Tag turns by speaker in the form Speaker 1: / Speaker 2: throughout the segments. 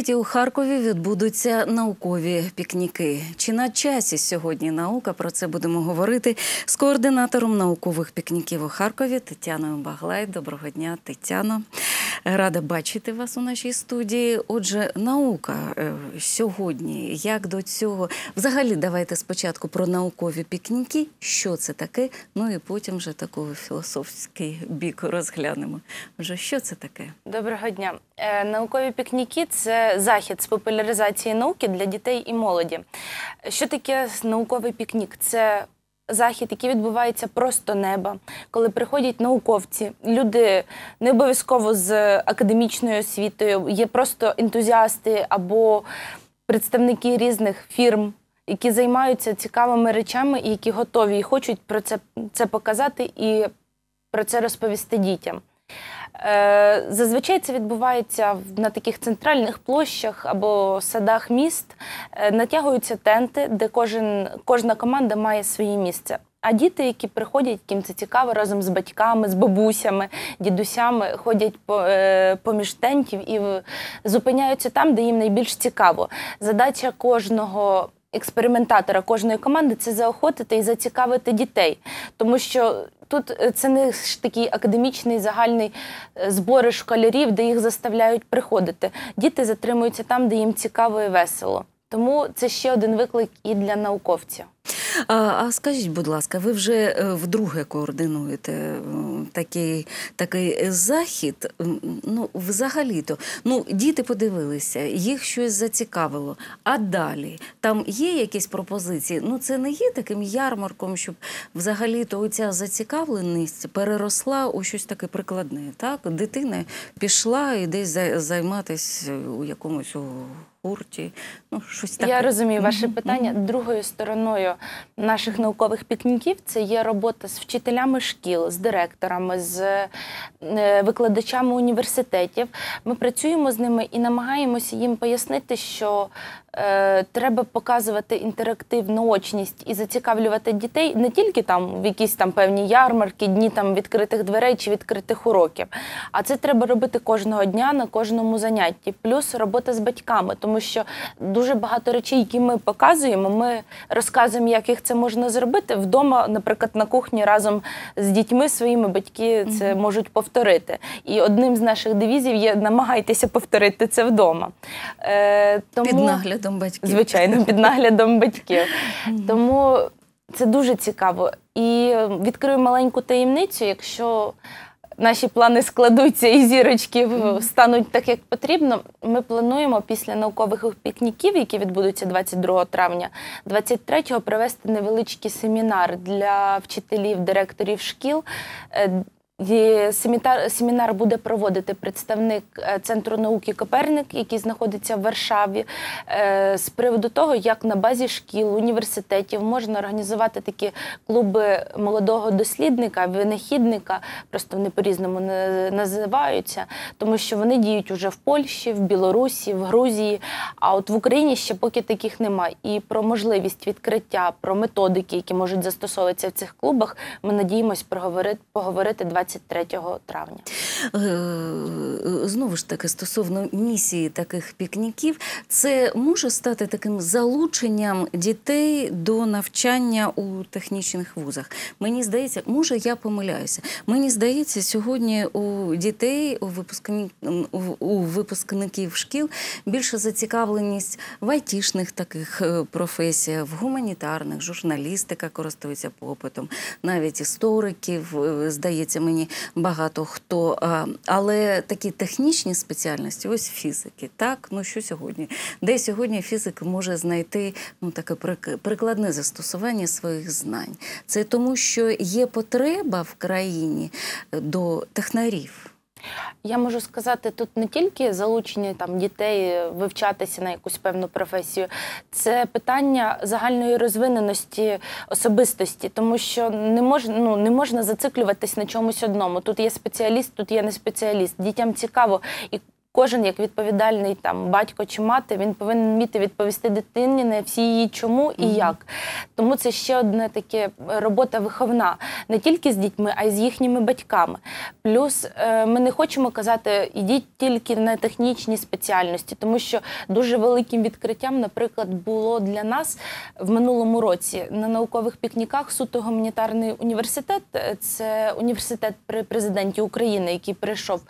Speaker 1: третє у Харкові відбудуться наукові пікніки. Чи на часі сьогодні наука? Про це будемо говорити з координатором наукових пікніків у Харкові Тетяною Баглай. Доброго дня, Тетяно. Рада бачити вас у нашій студії. Отже, наука е, сьогодні. Як до цього? Взагалі, давайте спочатку про наукові пікніки. Що це таке? Ну і потім вже такий філософський бік розглянемо. Вже що це таке?
Speaker 2: Доброго дня. Е, Наукові пікніки це захід з популяризації науки для дітей і молоді. Що таке науковий пікнік? Це захід, який відбувається просто неба, коли приходять науковці, люди не обов'язково з академічною освітою, є просто ентузіасти або представники різних фірм. Які займаються цікавими речами і які готові і хочуть про це, це показати і про це розповісти дітям. Е, Зазвичай це відбувається на таких центральних площах або садах міст. Е, Натягуються тенти, де кожен, кожна команда має своє місце. А діти, які приходять, яким це цікаво, разом з батьками, з бабусями, дідусями, ходять е, поміж тентів і зупиняються там, де їм найбільш цікаво. Задача кожного експериментатора, кожної команди це заохотити і зацікавити дітей. Тому що тут е, це не ж такий академічний загальний е, збори школярів, де їх заставляють приходити. Діти затримуються там, де їм цікаво і весело. Тому це ще один виклик і для науковців.
Speaker 1: А, а скажіть, будь ласка, ви вже е, вдруге координуєте е, такий, такий захід? Ну, взагалі-то, ну, діти подивилися, їх щось зацікавило. А далі там є якісь пропозиції? Ну, це не є таким ярмарком, щоб взагалі-то оця зацікавленість переросла у щось таке прикладне. Так? Дитина пішла і десь за- займатися у якомусь гурті. Ну, щось таке.
Speaker 2: Я розумію ваше питання. Другою стороною наших наукових пікніків це є робота з вчителями шкіл, з директорами, з е, викладачами університетів. Ми працюємо з ними і намагаємося їм пояснити, що е, треба показувати інтерактив, наочність і зацікавлювати дітей не тільки там в якісь там певні ярмарки, дні там відкритих дверей чи відкритих уроків. А це треба робити кожного дня на кожному занятті. Плюс робота з батьками, тому що дуже багато речей, які ми показуємо, ми розказуємо, як їх це можна зробити. Вдома, наприклад, на кухні разом з дітьми своїми батьки це можуть повторити. І одним з наших девізів є намагайтеся повторити це вдома. Е, тому...
Speaker 1: Під наглядом батьків.
Speaker 2: Звичайно, під наглядом батьків. Тому це дуже цікаво. І відкрию маленьку таємницю, якщо наші плани складуться і зірочки стануть так, як потрібно. Ми плануємо після наукових пікніків, які відбудуться 22 травня, 23-го провести невеличкий семінар для вчителів, директорів шкіл. Семітар, семінар буде проводити представник е, Центру науки Коперник, який знаходиться в Варшаві, е, з приводу того, як на базі шкіл, університетів можна організувати такі клуби молодого дослідника, винахідника, просто вони по-різному на- називаються, тому що вони діють уже в Польщі, в Білорусі, в Грузії. А от в Україні ще поки таких немає. І про можливість відкриття, про методики, які можуть застосовуватися в цих клубах, ми надіємось поговорити 23 травня.
Speaker 1: Е, Знову ж таки, стосовно місії таких пікніків, це може стати таким залученням дітей до навчання у технічних вузах. Мені здається, може я помиляюся. Мені здається, сьогодні у дітей, у випускні- у- випускників шкіл більше зацікавленість в айтішних таких е, професіях, в гуманітарних, журналістика користується попитом, навіть істориків, е, здається мені, багато хто. Але такі технічні спеціальності, ось фізики, так, ну що сьогодні? Де сьогодні фізик може знайти ну, таке прик- прикладне застосування своїх знань? Це тому, що є потреба в країні е, до технарів.
Speaker 2: Я можу сказати, тут не тільки залучення там дітей вивчатися на якусь певну професію, це питання загальної розвиненості особистості, тому що не можна, ну, не можна зациклюватись на чомусь одному. Тут є спеціаліст, тут є не спеціаліст. Дітям цікаво і. Кожен, як відповідальний там батько чи мати, він повинен вміти відповісти дитині на всі її чому і як. Тому це ще одна таке робота виховна не тільки з дітьми, а й з їхніми батьками. Плюс е, ми не хочемо казати, ідіть тільки на технічні спеціальності, тому що дуже великим відкриттям, наприклад, було для нас в минулому році на наукових пікніках суто гуманітарний університет. Е, Це університет при президенті України, який прийшов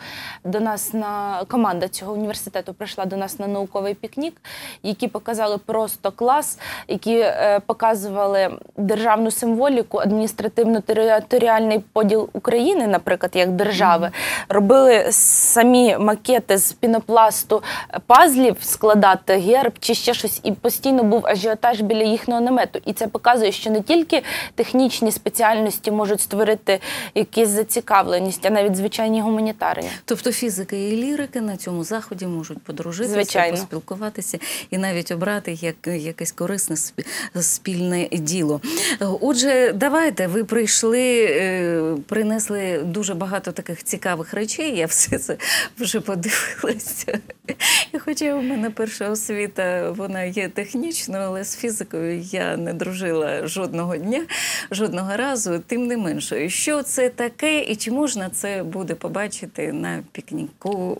Speaker 2: до нас на команда цього університету прийшла до нас на науковий пікнік, які показали просто клас, які е, показували державну символіку, адміністративно-територіальний поділ України, наприклад, як держави, робили самі макети з пінопласту пазлів складати герб чи ще щось, і постійно був ажіотаж біля їхнього намету. І це показує, що не тільки технічні спеціальності можуть створити якісь зацікавленість, а навіть звичайні гуманітарні.
Speaker 1: Тобто фізики і лірики на цьому заході можуть подружитися,
Speaker 2: Звичайно.
Speaker 1: поспілкуватися і навіть обрати як якесь корисне спі- спільне діло. Отже, давайте ви прийшли, е, принесли дуже багато таких цікавих речей. Я все це вже подивилася. І хоча у мене перша освіта, вона є технічною, але з фізикою я не дружила жодного дня, жодного разу. Тим не менше, що це таке, і чи можна це буде побачити на пікніку,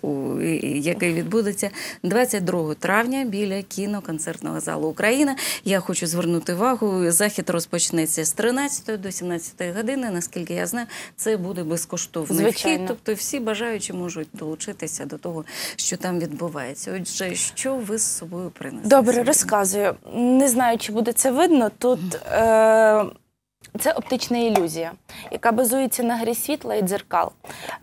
Speaker 1: який відбудеться 22 травня біля кіноконцертного залу Україна. Я хочу звернути увагу. Захід розпочнеться з 13 до 17 години. Наскільки я знаю, це буде безкоштовний
Speaker 2: Звичайно.
Speaker 1: вхід. Тобто всі бажаючі можуть долучитися до того, що там відбувається. Отже, що ви з собою принесли?
Speaker 2: Добре,
Speaker 1: сьогодні?
Speaker 2: розказую. Не знаю, чи буде це видно. Тут е, це оптична ілюзія, яка базується на грі світла і дзеркал.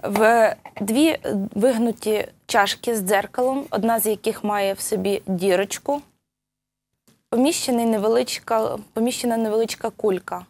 Speaker 2: В дві вигнуті чашки з дзеркалом, одна з яких має в собі дірочку, поміщений невеличка, поміщена невеличка кулька,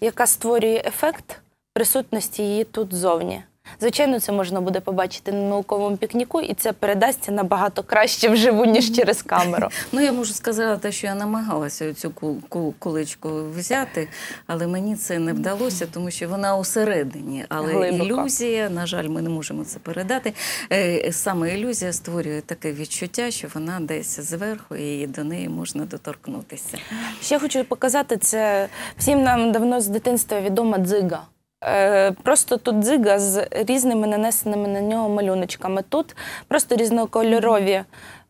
Speaker 2: яка створює ефект присутності її тут зовні. Звичайно, це можна буде побачити на науковому пікніку, і це передасться набагато краще вживу, ніж через камеру.
Speaker 1: Ну, я можу сказати, що я намагалася цю ку- ку- куличку взяти, але мені це не вдалося, тому що вона усередині. Але
Speaker 2: Глибоко.
Speaker 1: ілюзія, на жаль, ми не можемо це передати. Е, Саме ілюзія створює таке відчуття, що вона десь зверху і до неї можна доторкнутися.
Speaker 2: Ще хочу показати це всім нам давно з дитинства відома дзига. Е, Просто тут дзига з різними нанесеними на нього малюночками. Тут просто різнокольорові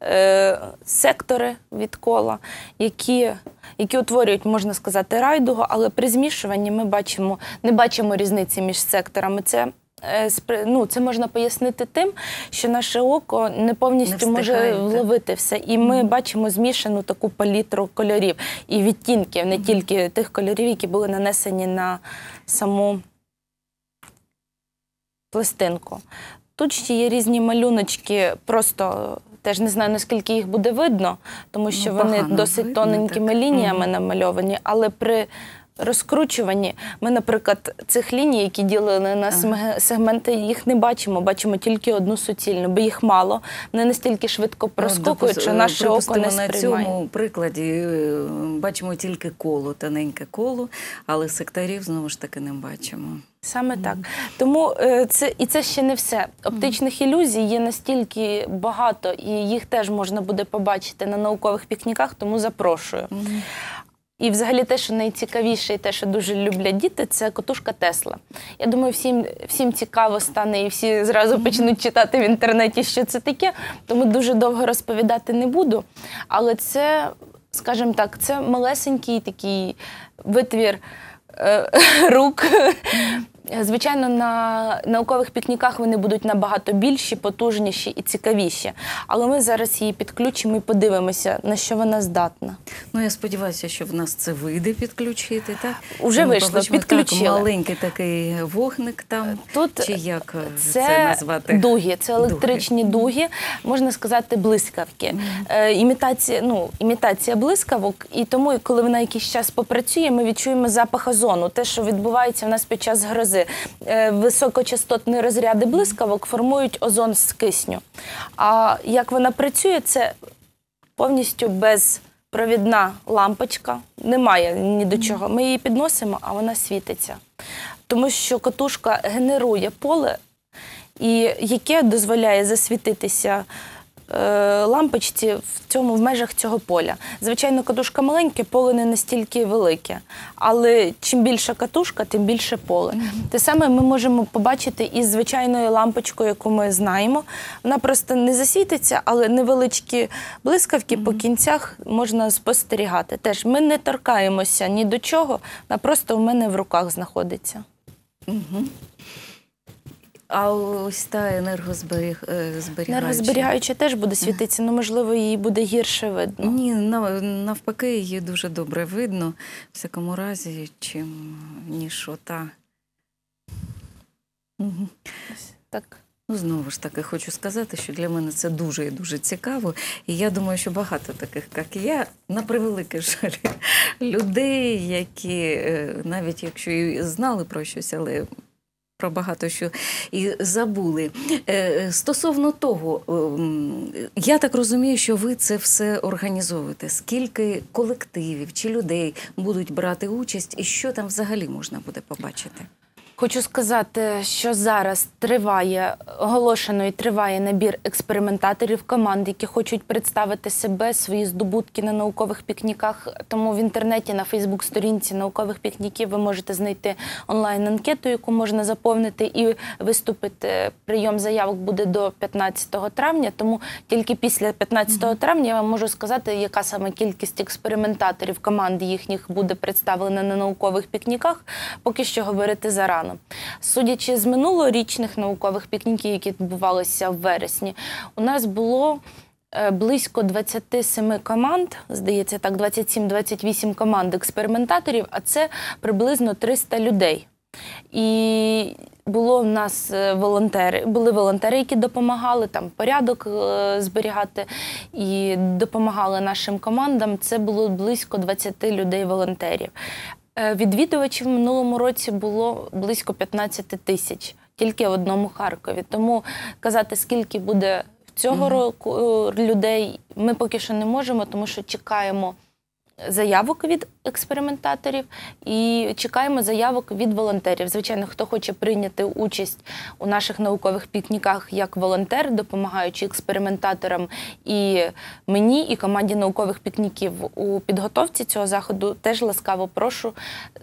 Speaker 2: е, сектори від кола, які, які утворюють, можна сказати, райдугу, але при змішуванні ми бачимо, не бачимо різниці між секторами. Це е, Ну, це можна пояснити тим, що наше око не повністю
Speaker 1: Не
Speaker 2: може вловити все. І ми бачимо змішану таку палітру кольорів і відтінків, не тільки тих кольорів, які були нанесені на саму пластинку. Тут ще є різні малюночки, просто теж не знаю, наскільки їх буде видно, тому що
Speaker 1: Ну,
Speaker 2: вони досить
Speaker 1: видно,
Speaker 2: тоненькими
Speaker 1: так.
Speaker 2: лініями
Speaker 1: Мгм.
Speaker 2: намальовані, але при розкручуванні ми, наприклад, цих ліній, які ділили на сегменти, їх не бачимо, бачимо тільки одну суцільну, бо їх мало. Вони настільки швидко проскокують,
Speaker 1: Допус-
Speaker 2: що наше око не
Speaker 1: припустимо, на цьому прикладі е, бачимо тільки коло, тоненьке коло, але секторів знову ж таки не бачимо.
Speaker 2: Саме так. Тому е, це і це ще не все. Оптичних ілюзій є настільки багато, і їх теж можна буде побачити на наукових пікніках, тому запрошую. І взагалі те, що найцікавіше, і те, що дуже люблять діти, це котушка Тесла. Я думаю, всім, всім цікаво стане, і всі зразу почнуть читати в інтернеті, що це таке. Тому дуже довго розповідати не буду. Але це, скажімо так, це малесенький такий витвір е, рук. Звичайно, на наукових пікніках вони будуть набагато більші, потужніші і цікавіші. Але ми зараз її підключимо і подивимося, на що вона здатна.
Speaker 1: Ну, я сподіваюся, що в нас це вийде підключити, так?
Speaker 2: Уже
Speaker 1: ми
Speaker 2: вийшло, підключили.
Speaker 1: Так, маленький такий вогник там.
Speaker 2: Тут
Speaker 1: Чи як е, це,
Speaker 2: це,
Speaker 1: назвати?
Speaker 2: дуги, це електричні дуги, можна сказати, блискавки. Е, імітація, ну, імітація блискавок, і тому, коли вона якийсь час попрацює, ми відчуємо запах озону, те, що відбувається в нас під час грози. Е, високочастотні розряди блискавок формують озон з кисню. А як вона працює, це повністю безпровідна лампочка, немає ні до чого. Ми її підносимо, а вона світиться. Тому що катушка генерує поле, яке дозволяє засвітитися. Е, Лампочці в цьому в межах цього поля. Звичайно, катушка маленьке, поле не настільки велике. Але чим більша катушка, тим більше поле. Те саме ми можемо побачити із звичайною лампочкою, яку ми знаємо. Вона просто не засвітиться, але невеличкі блискавки по кінцях можна спостерігати. Теж ми не торкаємося ні до чого, вона просто у мене в руках знаходиться.
Speaker 1: А ось та енергозберіг... е, зберігаюча?
Speaker 2: Енергозберігаюча теж буде світитися, ну можливо, її буде гірше видно.
Speaker 1: Ні, навпаки, її дуже добре видно, в всякому разі, чим ніж ота.
Speaker 2: Так.
Speaker 1: Ну, знову ж таки, хочу сказати, що для мене це дуже і дуже цікаво. І я думаю, що багато таких, як я, на превеликий жаль, людей, які е, навіть якщо і знали про щось, але про багато що і забули. Е, Стосовно того, ем, я так розумію, що ви це все організовуєте. Скільки колективів чи людей будуть брати участь, і що там взагалі можна буде побачити?
Speaker 2: Хочу сказати, що зараз триває оголошено і триває набір експериментаторів команд, які хочуть представити себе, свої здобутки на наукових пікніках. Тому в інтернеті на Фейсбук-сторінці наукових пікніків ви можете знайти онлайн-анкету, яку можна заповнити і виступити. Прийом заявок буде до 15 травня. Тому тільки після 15 травня я вам можу сказати, яка саме кількість експериментаторів команд їхніх буде представлена на наукових пікніках. Поки що говорити зарано. Судячи з минулорічних наукових пікніків, які відбувалися в вересні, у нас було. е, Близько 27 команд, здається, так, 27-28 команд експериментаторів, а це приблизно 300 людей. І було в нас е, волонтери, були волонтери, які допомагали там порядок е, зберігати і допомагали нашим командам. Це було близько 20 людей-волонтерів. Е, Відвідувачів в минулому році було близько 15 тисяч тільки в одному Харкові. Тому казати, скільки буде цього року е, людей, ми поки що не можемо, тому що чекаємо заявок від експериментаторів і чекаємо заявок від волонтерів. Звичайно, хто хоче прийняти участь у наших наукових пікніках як волонтер, допомагаючи експериментаторам і мені, і команді наукових пікніків у підготовці цього заходу, теж ласкаво прошу.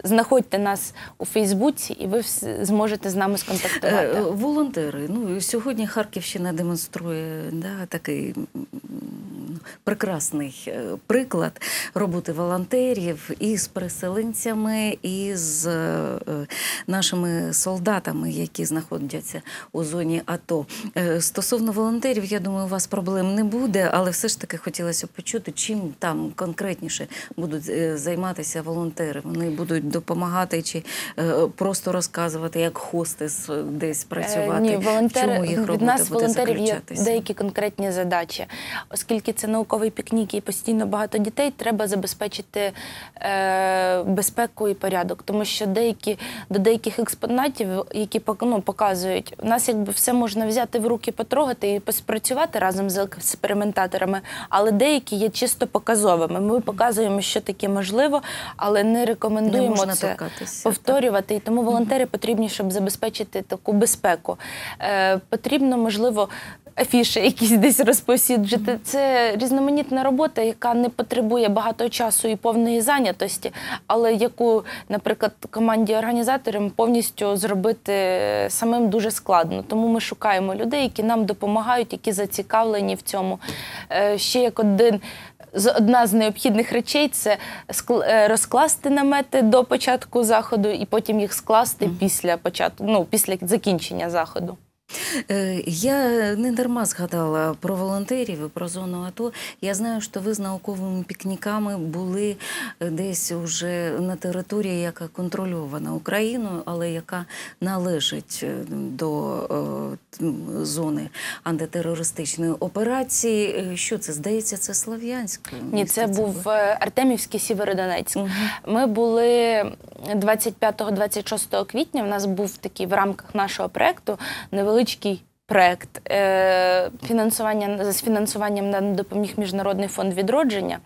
Speaker 2: Знаходьте нас у Фейсбуці, і ви зможете з нами сконтактувати.
Speaker 1: Е, Волонтери. Ну, сьогодні Харківщина демонструє да, такий прекрасний е, приклад роботи волонтерів і з переселенцями, і з е, нашими солдатами, які знаходяться у зоні АТО. Е, Стосовно волонтерів, я думаю, у вас проблем не буде, але все ж таки хотілося б почути, чим там конкретніше будуть е, займатися волонтери. Вони будуть допомагати чи просто розказувати, як хостес десь працювати.
Speaker 2: Ні, волонтери,
Speaker 1: чому їх
Speaker 2: від нас
Speaker 1: буде
Speaker 2: волонтерів є деякі конкретні задачі. Оскільки це науковий пікнік і постійно багато дітей, треба забезпечити е, безпеку і порядок. Тому що деякі до деяких експонатів, які ну, показують, у нас якби все можна взяти в руки, потрогати і поспрацювати разом з експериментаторами, але деякі є чисто показовими. Ми показуємо, що таке можливо, але не
Speaker 1: Не
Speaker 2: рекомендуємо
Speaker 1: можна
Speaker 2: це
Speaker 1: торкатися.
Speaker 2: повторювати. І тому волонтери потрібні, щоб забезпечити таку безпеку. Е, потрібно, можливо, афіші якісь десь розповсюджити. Це різноманітна робота, яка не потребує багато часу і повної зайнятості, але яку, наприклад, команді організаторам повністю зробити самим дуже складно. Тому ми шукаємо людей, які нам допомагають, які зацікавлені в цьому. Е, ще як один. Одна з необхідних речей це е, розкласти намети до початку заходу і потім їх скласти після початку, ну після закінчення заходу.
Speaker 1: Е, Я не дарма згадала про волонтерів і про зону АТО. Я знаю, що ви з науковими пікніками були е, десь уже на території, яка контрольована Україною, але яка належить е, до зони антитерористичної операції. Що це? Здається, це Слов'янськ.
Speaker 2: Ні, це був Артемівський Сєвєродонецьк.
Speaker 1: Мгм.
Speaker 2: Ми були 25-26 квітня. У нас був такий в рамках нашого проекту невеличкий проект е, фінансування з фінансуванням нам допоміг Міжнародний фонд відродження.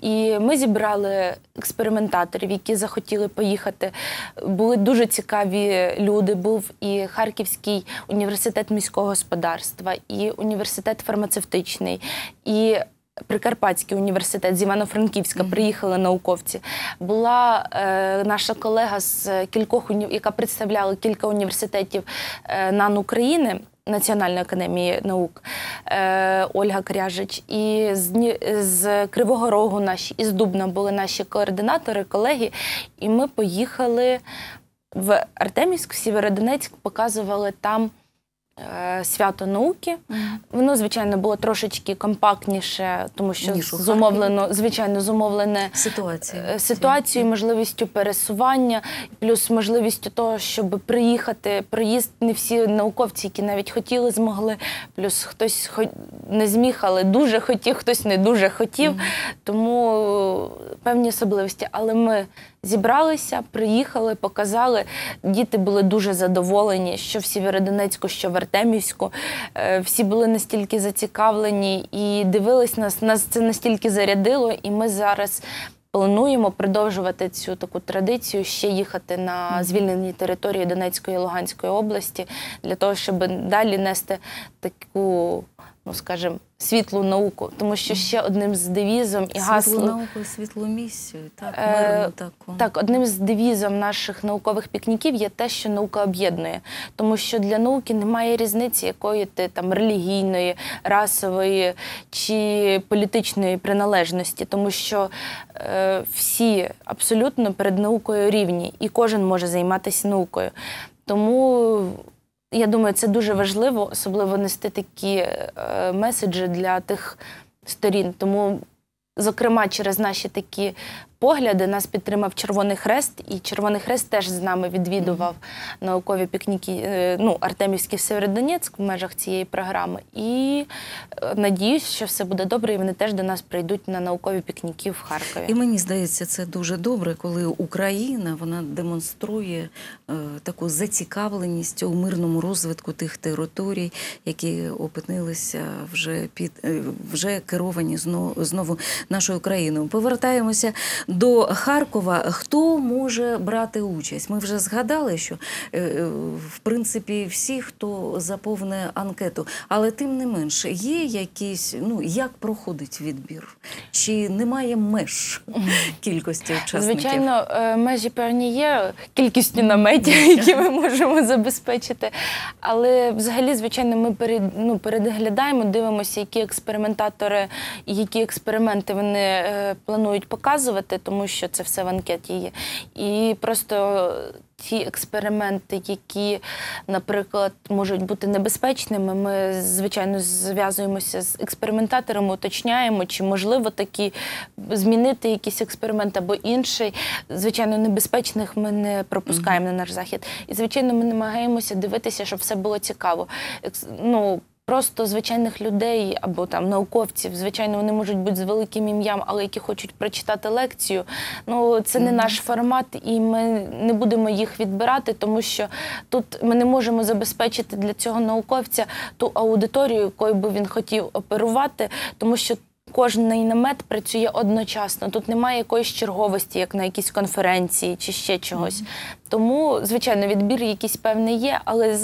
Speaker 2: І ми зібрали експериментаторів, які захотіли поїхати. Були дуже цікаві люди. Був і Харківський університет міського господарства, і університет фармацевтичний. і Прикарпатський університет з Івано-Франківська приїхали науковці. Була е, наша колега з кількох яка представляла кілька університетів е, НАН України. Національної академії наук е, Ольга Кряжич, і з, з Кривого Рогу наші, із Дубна були наші координатори, колеги. І ми поїхали в Артемівськ, в Сєвєродонецьк, показували там свято науки. Воно, звичайно, було трошечки компактніше, тому що
Speaker 1: Ніж у
Speaker 2: зумовлено, звичайно, зумовлене
Speaker 1: Ситуація.
Speaker 2: е, ситуацією, можливістю пересування, плюс можливістю того, щоб приїхати. Проїзд не всі науковці, які навіть хотіли, змогли. Плюс хтось хо- не зміг, але дуже хотів, хтось не дуже хотів. Тому е, певні особливості. Але ми зібралися, приїхали, показали. Діти були дуже задоволені, що в Сєвєродонецьку, що в Артемівську. Е, Всі були настільки зацікавлені і дивились нас. Нас це настільки зарядило, і ми зараз. Плануємо продовжувати цю таку традицію, ще їхати на звільнені території Донецької і Луганської області для того, щоб далі нести таку, ну скажімо, світлу науку. Тому що ще одним з девізом і
Speaker 1: Світлу
Speaker 2: гаслом
Speaker 1: науку, і світлу місію, так,
Speaker 2: Е,
Speaker 1: мирну таку.
Speaker 2: так, одним з девізом наших наукових пікніків є те, що наука об'єднує, тому що для науки немає різниці, якої ти там релігійної, расової чи політичної приналежності, тому що е, всі абсолютно перед наукою рівні, і кожен може займатися наукою. Тому я думаю, це дуже важливо, особливо нести такі е, меседжі для тих сторін. Тому Зокрема, через наші такі погляди нас підтримав Червоний Хрест, і Червоний Хрест теж з нами відвідував наукові пікніки, е, ну, Артемівський Северодонецьк в межах цієї програми. І е, надіюсь, що все буде добре, і вони теж до нас прийдуть на наукові пікніки в Харкові.
Speaker 1: І мені здається, це дуже добре, коли Україна вона демонструє е, таку зацікавленість у мирному розвитку тих територій, які опинилися вже під е, вже керовані знову, знову нашою країною. Повертаємося до Харкова. Хто може брати участь? Ми вже згадали, що е, е, в принципі всі, хто заповне анкету, але тим не менше, є якісь, ну як проходить відбір? Чи немає меж кількості учасників?
Speaker 2: Звичайно, е, межі певні є кількістю наметів, які ми можемо забезпечити. Але взагалі, звичайно, ми перед, ну, переглядаємо, дивимося, які експериментатори які експерименти вони планують показувати, тому що це все в анкеті є. І просто ті експерименти, які, наприклад, можуть бути небезпечними, ми, звичайно, зв'язуємося з експериментаторами, уточняємо, чи можливо такі змінити якийсь експеримент або інший. Звичайно, небезпечних ми не пропускаємо на наш захід. І, звичайно, ми намагаємося дивитися, щоб все було цікаво. Екс- Ну, Просто звичайних людей або там науковців, звичайно, вони можуть бути з великим ім'ям, але які хочуть прочитати лекцію. Ну це не наш формат, і ми не будемо їх відбирати, тому що тут ми не можемо забезпечити для цього науковця ту аудиторію, якою би він хотів оперувати, тому що. Кожний намет працює одночасно. Тут немає якоїсь черговості, як на якійсь конференції чи ще чогось. Тому, звичайно, відбір якийсь певний є, але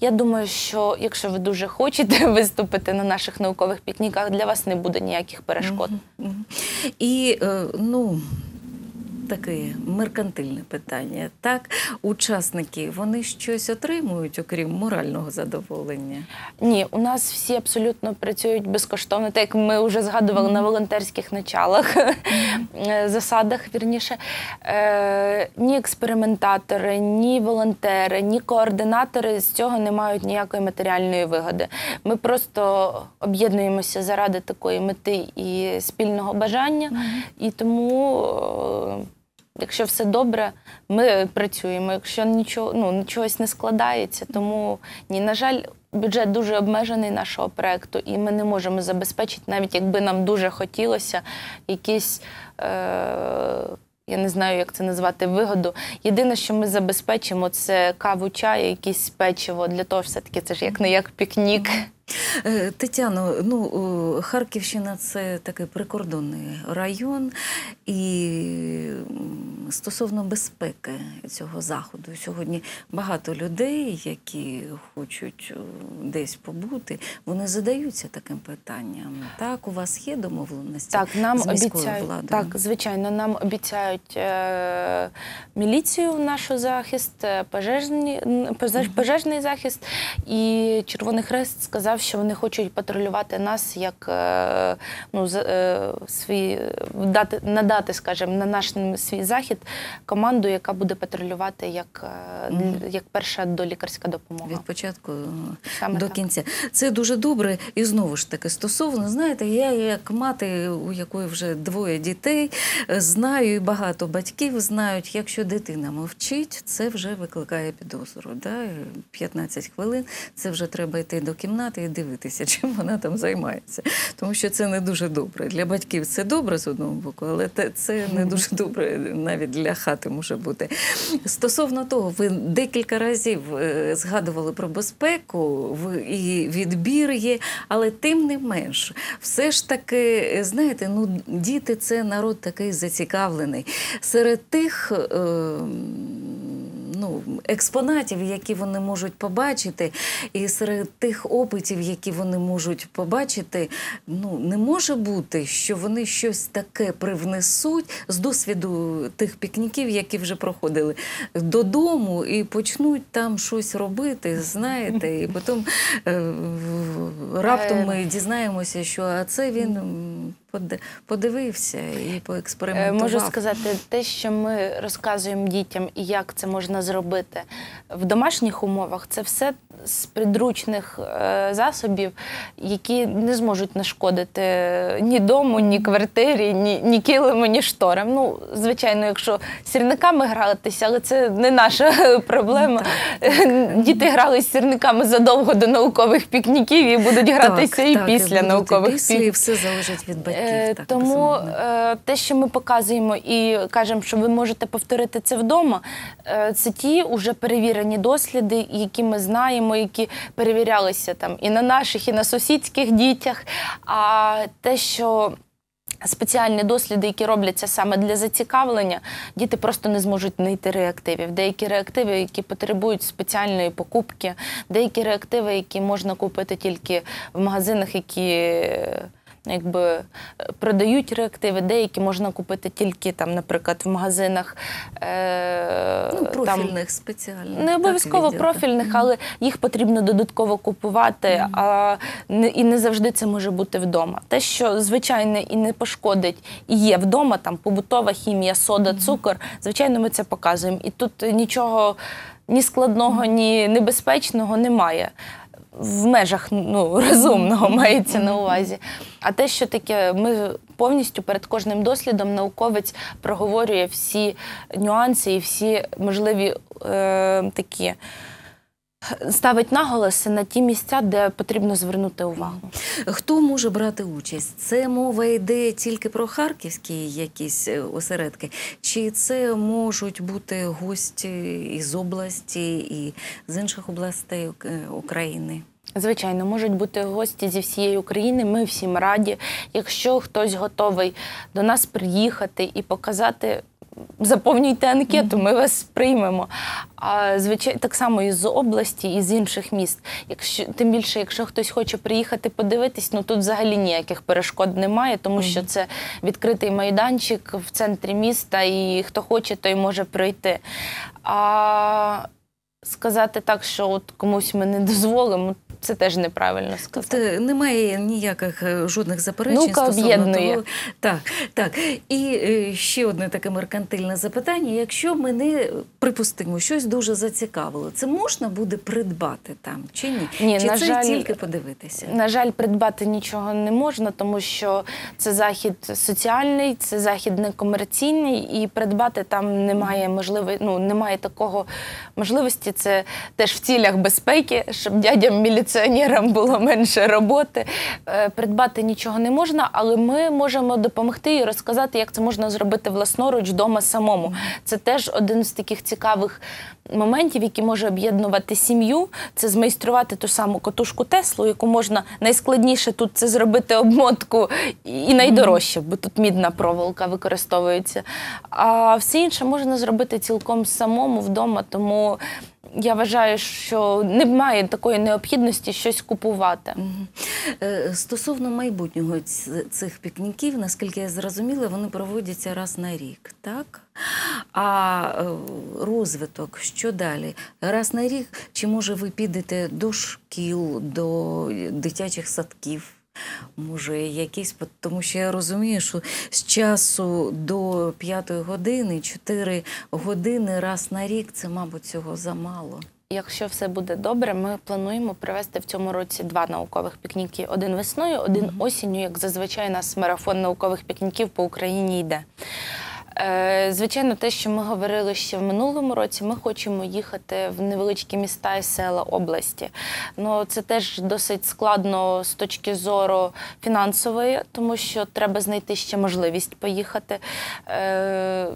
Speaker 2: я думаю, що якщо ви дуже хочете виступити на наших наукових пікніках, для вас не буде ніяких перешкод.
Speaker 1: Мгм. І е, ну. Таке меркантильне питання. Так, учасники вони щось отримують, окрім морального задоволення.
Speaker 2: Ні, у нас всі абсолютно працюють безкоштовно, так як ми вже згадували на волонтерських началах, е, засадах, вірніше. Е, ні експериментатори, ні волонтери, ні координатори з цього не мають ніякої матеріальної вигоди. Ми просто об'єднуємося заради такої мети і спільного бажання, і тому. Якщо все добре, ми працюємо. Якщо нічого ну чогось не складається, тому ні, на жаль, бюджет дуже обмежений нашого проекту, і ми не можемо забезпечити, навіть якби нам дуже хотілося, якісь е- Я не знаю, як це назвати вигоду. Єдине, що ми забезпечимо, це каву, чай, якісь печиво. Для того, все-таки це ж як не як пікнік.
Speaker 1: Е, Тетяно, ну Харківщина це такий прикордонний район, і стосовно безпеки цього заходу, сьогодні багато людей, які хочуть десь побути, вони задаються таким питанням. Так, у вас є домовленості
Speaker 2: Так, нам
Speaker 1: з міською
Speaker 2: обіцяють,
Speaker 1: владою?
Speaker 2: так, звичайно, нам обіцяють е, міліцію в наш захист, е, пожежні, н- пожеж- пожежний захист. І Червоний Хрест сказав, що вони хочуть патрулювати нас як е, ну, е, свій, дати, надати, скажімо, на наш свій захід команду, яка буде патрулювати як, е, як перша долікарська допомога.
Speaker 1: Від початку
Speaker 2: Саме
Speaker 1: до
Speaker 2: так.
Speaker 1: кінця. Це дуже добре. І знову ж таки, стосовно, знаєте, я як мати, у якої вже двоє дітей, знаю, і багато батьків знають, якщо дитина мовчить, це вже викликає підозру. Да? 15 хвилин це вже треба йти до кімнати і дивитися, чим вона там займається. Тому що це не дуже добре. Для батьків це добре з одного боку, але це не дуже добре навіть для хати може бути. Стосовно того, ви декілька разів е, згадували про безпеку, і відбір є, але тим не менш, все ж таки, знаєте, ну діти це народ такий зацікавлений. Серед тих. Е, Ну, експонатів, які вони можуть побачити, і серед тих опитів, які вони можуть побачити, ну не може бути, що вони щось таке привнесуть з досвіду тих пікніків, які вже проходили додому, і почнуть там щось робити, знаєте, і потім е, раптом ми дізнаємося, що а це він подивився і
Speaker 2: Е,
Speaker 1: поекспериментував.
Speaker 2: Можу сказати, те, що ми розказуємо дітям і як це можна зробити в домашніх умовах, це все з підручних е, засобів, які не зможуть нашкодити ні дому, ні квартирі, ні, ні килиму, ні шторам. Ну, звичайно, якщо сірниками гратися, але це не наша проблема. Діти грали з сірниками задовго до наукових пікніків і будуть гратися і
Speaker 1: так,
Speaker 2: після
Speaker 1: будуть
Speaker 2: наукових
Speaker 1: після, і все залежить від батьків.
Speaker 2: Е,
Speaker 1: так,
Speaker 2: Тому е, те, що ми показуємо і кажемо, що ви можете повторити це вдома, е, це ті вже перевірені досліди, які ми знаємо, які перевірялися там і на наших, і на сусідських дітях. А те, що Спеціальні досліди, які робляться саме для зацікавлення, діти просто не зможуть знайти реактивів. Деякі реактиви, які потребують спеціальної покупки, деякі реактиви, які можна купити тільки в магазинах, які е, якби е, продають реактиви, деякі можна купити тільки там, наприклад, в магазинах. Е,
Speaker 1: ну,
Speaker 2: там,
Speaker 1: профільних спеціальних.
Speaker 2: не обов'язково профільних, але їх потрібно додатково купувати, а не і не завжди це може бути вдома. Те, що звичайне і не пошкодить, і є вдома, там побутова хімія, сода, цукор. Звичайно, ми це показуємо. І тут нічого ні складного, ні небезпечного немає. В межах ну, розумного мається на увазі. А те, що таке, ми повністю перед кожним дослідом науковець проговорює всі нюанси і всі можливі е, такі ставить наголоси на ті місця, де потрібно звернути увагу.
Speaker 1: Хто може брати участь? Це мова йде тільки про харківські якісь е, осередки, чи це можуть бути гості із області і з інших областей е, України?
Speaker 2: Звичайно, можуть бути гості зі всієї України. Ми всім раді. Якщо хтось готовий до нас приїхати і показати. Заповнюйте анкету, ми вас приймемо. А звичайно, так само і з області, і з інших міст. Якщо тим більше, якщо хтось хоче приїхати подивитись, ну тут взагалі ніяких перешкод немає, тому що це відкритий майданчик в центрі міста, і хто хоче, той може прийти. А сказати так, що от комусь ми не дозволимо, це теж неправильно сказати.
Speaker 1: Тобто немає ніяких е, жодних заперечень
Speaker 2: Наука
Speaker 1: стосовно того. Так, так. І е, ще одне таке меркантильне запитання: якщо мене припустимо, щось дуже зацікавило, це можна буде придбати там чи ні?
Speaker 2: Ні,
Speaker 1: чи
Speaker 2: на
Speaker 1: це
Speaker 2: жаль,
Speaker 1: тільки подивитися?
Speaker 2: На жаль, придбати нічого не можна, тому що це захід соціальний, це захід некомерційний, і придбати там немає можливості, ну немає такого можливості. Це теж в цілях безпеки, щоб дядям міліціонерам кондиціонерам було менше роботи. Е, Придбати нічого не можна, але ми можемо допомогти і розказати, як це можна зробити власноруч вдома самому. Це теж один з таких цікавих моментів, який може об'єднувати сім'ю. Це змайструвати ту саму котушку Теслу, яку можна найскладніше тут це зробити обмотку і найдорожче, бо тут мідна проволока використовується. А все інше можна зробити цілком самому вдома, тому я вважаю, що немає такої необхідності щось купувати.
Speaker 1: Е, Стосовно майбутнього цих пікніків, наскільки я зрозуміла, вони проводяться раз на рік, так? А е, розвиток, що далі? Раз на рік, чи може ви підете до шкіл, до дитячих садків? Може, якісь, тому що я розумію, що з часу до п'ятої години, чотири години раз на рік це, мабуть, цього замало.
Speaker 2: Якщо все буде добре, ми плануємо провести в цьому році два наукових пікніки: один весною, один осінню, як зазвичай у нас марафон наукових пікніків по Україні йде. Е, Звичайно, те, що ми говорили ще в минулому році, ми хочемо їхати в невеличкі міста і села області. Ну це теж досить складно з точки зору фінансової, тому що треба знайти ще можливість поїхати. Е,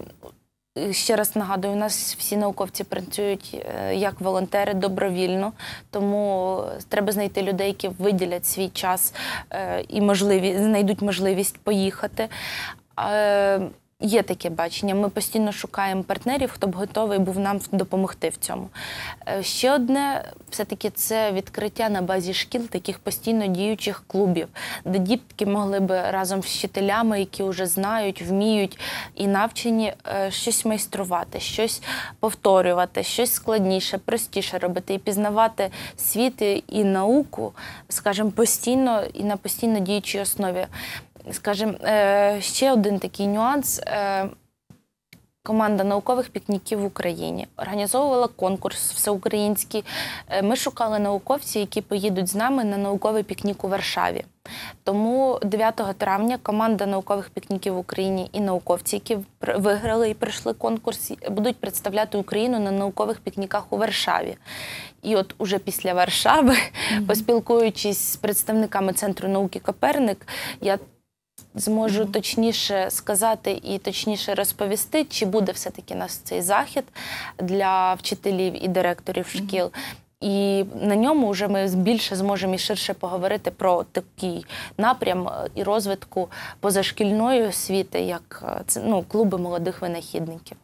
Speaker 2: Ще раз нагадую, у нас всі науковці працюють е, як волонтери добровільно, тому треба знайти людей, які виділять свій час і можливі, знайдуть можливість поїхати. Є таке бачення. Ми постійно шукаємо партнерів, хто б готовий був нам допомогти в цьому. Е, Ще одне, все-таки це відкриття на базі шкіл таких постійно діючих клубів, де дітки могли би разом з вчителями, які вже знають, вміють і навчені е, щось майструвати, щось повторювати, щось складніше, простіше робити і пізнавати світ і науку, скажімо, постійно і на постійно діючій основі. Скажімо, е, ще один такий нюанс. е, Команда наукових пікніків в Україні організовувала конкурс всеукраїнський. Е, Ми шукали науковців, які поїдуть з нами на науковий пікнік у Варшаві. Тому 9 травня команда наукових пікніків в Україні і науковці, які виграли і пройшли конкурс, будуть представляти Україну на наукових пікніках у Варшаві. І от уже після Варшави, поспілкуючись з представниками Центру науки Коперник, я зможу точніше сказати і точніше розповісти, чи буде все-таки нас цей захід для вчителів і директорів шкіл. І на ньому вже ми більше зможемо і ширше поговорити про такий напрям е, і розвитку позашкільної освіти, як е, ну, клуби молодих винахідників.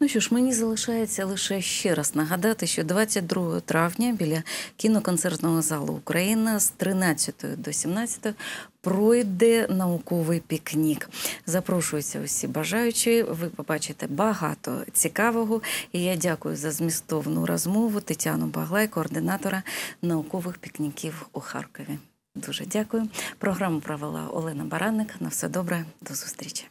Speaker 1: Ну що ж, мені залишається лише ще раз нагадати, що 22 травня біля кіноконцертного залу Україна з 13 до 17 пройде науковий пікнік. Запрошуються усі бажаючі. Ви побачите багато цікавого. І я дякую за змістовну розмову Тетяну Баглай, координатора наукових пікніків у Харкові. Дуже дякую. Програму провела Олена Баранник. На все добре, до зустрічі.